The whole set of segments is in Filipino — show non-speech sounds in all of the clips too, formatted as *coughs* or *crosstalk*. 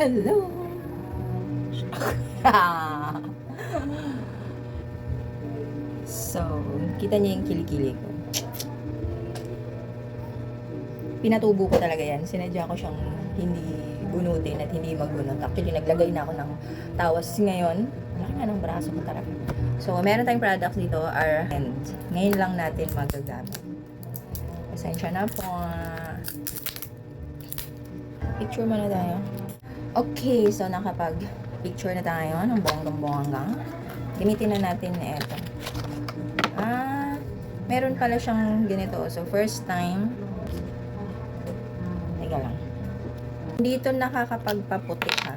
Hello! so, kita niya yung kilikili ko. Pinatubo ko talaga yan. Sinadya ko siyang hindi bunutin at hindi magbunot. Actually, naglagay na ako ng tawas ngayon. Laki nga ng braso ko talaga. So, meron tayong products dito are and ngayon lang natin magagamit. Pasensya na po. Picture muna tayo. Okay, so nakapag picture na tayo ng bonggang-bongga. Gamitin na natin na ito. Ah, meron pala siyang ganito. So, first time. Teka lang. Dito nakakapagpaputi ha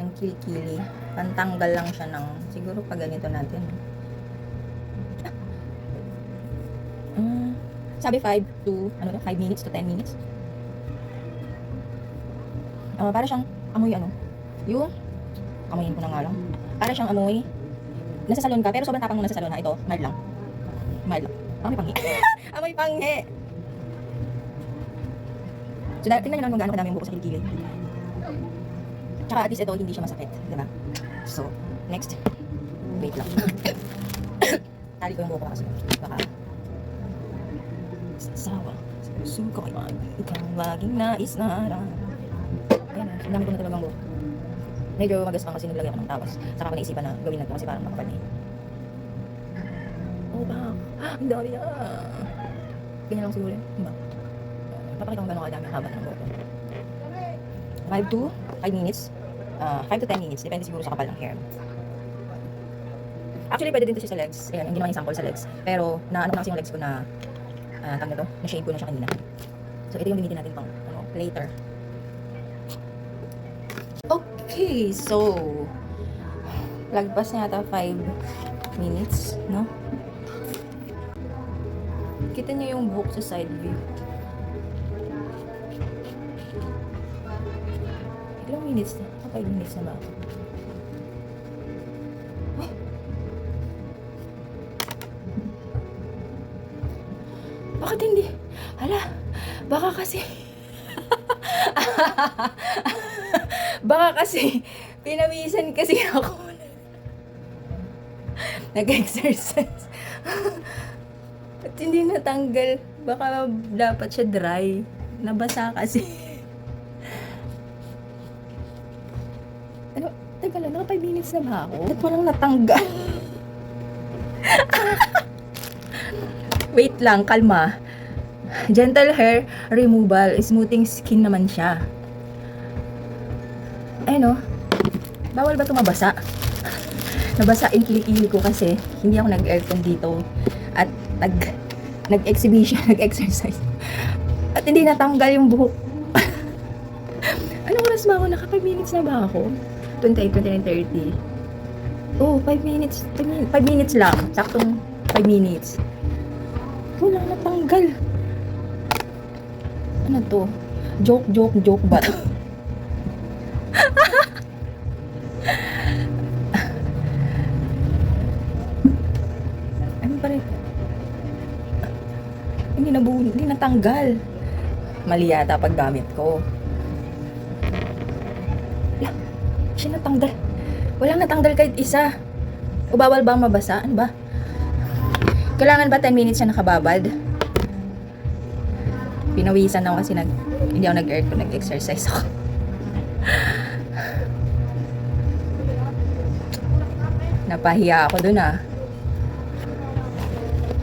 ng kilikili. Pantanggal lang siya ng, siguro pag ganito natin. Ah, sabi 5 to, ano 5 minutes to 10 minutes. Ah, para siyang amoy ano, yung, amoyin ko na nga lang. Para siyang amoy, nasa salon ka, pero sobrang tapang mo nasa salon ha. Ito, mild lang. Mild lang. Amoy panghi. *laughs* amoy panghi. So, tingnan nyo naman kung gaano kadami yung buko sa kilikili. Tsaka at least ito, hindi siya masakit. Di ba? So, next. Wait lang. *coughs* Tali ko yung buko kasi. Baka. Sawa. Suko kayo. Ikaw laging nais na harap. Ayan, ang dami ko na talagang buhok. Medyo magaspang kasi naglagay ako ng tawas. Saka ko naisipan na gawin na ito kasi parang makapal na eh. Oh, ba? Ang dami na. Ganyan lang siguro. Diba? Papakita ko gano'n kadami haba ng buhok ko. 5 to 5 minutes. Uh, 5 to 10 minutes. Depende siguro sa kapal ng hair. Actually, pwede din to siya sa legs. Ayan, hindi naman yung sample sa legs. Pero, na ano ko na kasi yung legs ko na uh, tawag na to, na-shave ko na siya kanina. So, ito yung gamitin natin pang ano, later. Okay, so lagpas na yata 5 minutes, no? Kita niyo yung buhok sa side view. Ilang minutes na? Ah, 5 minutes na ba? Ay! Bakit hindi? Hala, baka kasi... *laughs* *laughs* Baka kasi, pinawisan kasi ako. Nag-exercise. *laughs* At hindi natanggal. Baka dapat siya dry. Nabasa kasi. ano, teka lang, naka 5 minutes na ba ako? Ba't walang natanggal? *laughs* Wait lang, kalma. Gentle hair removal, smoothing skin naman siya. Eh no, bawal ba ito mabasa? Nabasa yung kilikili ko kasi hindi ako nag-aircon dito at nag nag-exhibition, *laughs* nag-exercise. At hindi natanggal yung buhok. *laughs* Anong oras ba ako? Naka 5 minutes na ba ako? 28, 29, 30. Oh, 5 minutes. 5 minutes, 5 minutes lang. Saktong 5 minutes. Wala natanggal. Ano to? Joke, joke, joke ba? *laughs* pa rin? Hindi na hindi natanggal. Mali yata paggamit ko. Wala, siya natanggal. Walang natanggal kahit isa. O bawal ba mabasa? Ano ba? Kailangan ba 10 minutes siya nakababad? Pinawisan ako kasi nag, hindi ako nag-aircon, nag-exercise ako. *laughs* Napahiya ako dun ah.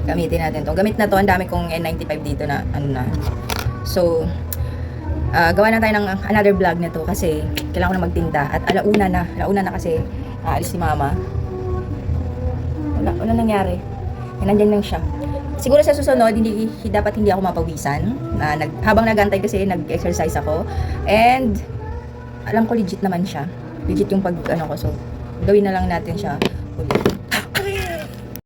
Gamitin natin to. Gamit na to. Ang dami kong N95 dito na ano na. So, ah, gawa na tayo ng another vlog nito kasi kailangan ko na magtinda. At alauna na. Alauna na kasi aalis si mama. Wala, wala nangyari. Eh, nandyan lang siya. Siguro sa susunod, hindi, hi- dapat hindi ako mapawisan. Na nag, habang nagantay kasi, nag-exercise ako. And, alam ko legit naman siya. Legit yung pag, ano ko. So, gawin na lang natin siya ulit.